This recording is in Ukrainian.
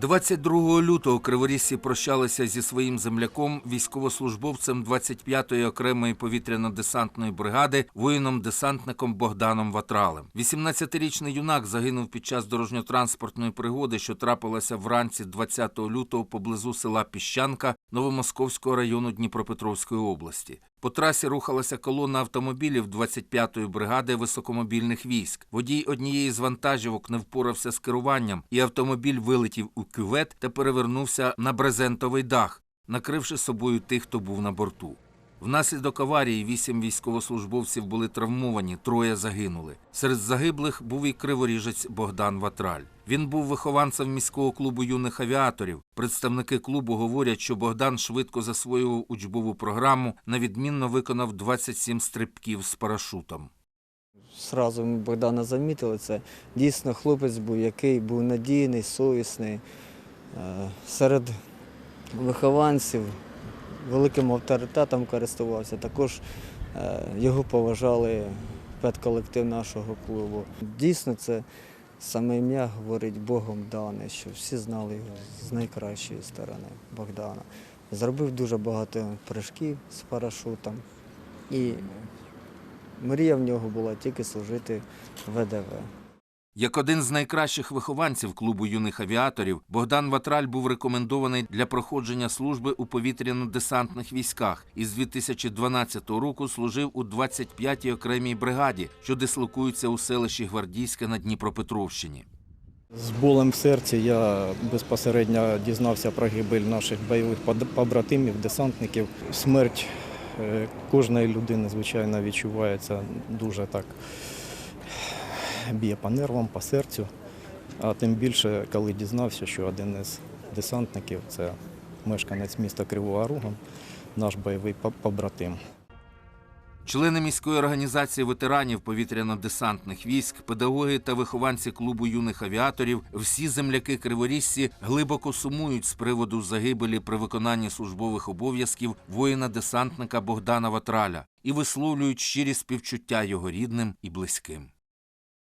22 лютого криворіжці прощалися зі своїм земляком, військовослужбовцем 25-ї окремої повітряно-десантної бригади, воїном-десантником Богданом Ватралем. 18-річний юнак загинув під час дорожньо-транспортної пригоди, що трапилася вранці 20 лютого поблизу села Піщанка Новомосковського району Дніпропетровської області. По трасі рухалася колона автомобілів 25-ї бригади високомобільних військ. Водій однієї з вантажівок не впорався з керуванням, і автомобіль вилетів у кювет та перевернувся на брезентовий дах, накривши собою тих, хто був на борту. Внаслідок аварії вісім військовослужбовців були травмовані, троє загинули. Серед загиблих був і криворіжець Богдан Ватраль. Він був вихованцем міського клубу юних авіаторів. Представники клубу говорять, що Богдан швидко засвоював учбову програму, на відмінно виконав 27 стрибків з парашутом. Сразу ми Богдана замітили, це дійсно хлопець був, який був надійний, совісний. Е, Серед вихованців великим авторитетом користувався. Також е, його поважали педколектив нашого клубу. Дійсно, це саме ім'я говорить Богом дане, що всі знали його з найкращої сторони Богдана. Зробив дуже багато прыжків з парашутом. І Мрія в нього була тільки служити ВДВ. Як один з найкращих вихованців клубу юних авіаторів, Богдан Ватраль був рекомендований для проходження служби у повітряно-десантних військах і з 2012 року служив у 25-й окремій бригаді, що дислокується у селищі Гвардійське на Дніпропетровщині. З болем в серці я безпосередньо дізнався про гибель наших бойових побратимів, десантників. Смерть е, кожної людини, звичайно, відчувається дуже так, б'є по нервам, по серцю. А тим більше, коли дізнався, що один із десантників це мешканець міста Кривого Рогу, наш бойовий по- побратим. Члени міської організації ветеранів повітряно-десантних військ, педагоги та вихованці клубу юних авіаторів, всі земляки криворіжці глибоко сумують з приводу загибелі при виконанні службових обов'язків воїна-десантника Богдана Ватраля і висловлюють щирі співчуття його рідним і близьким.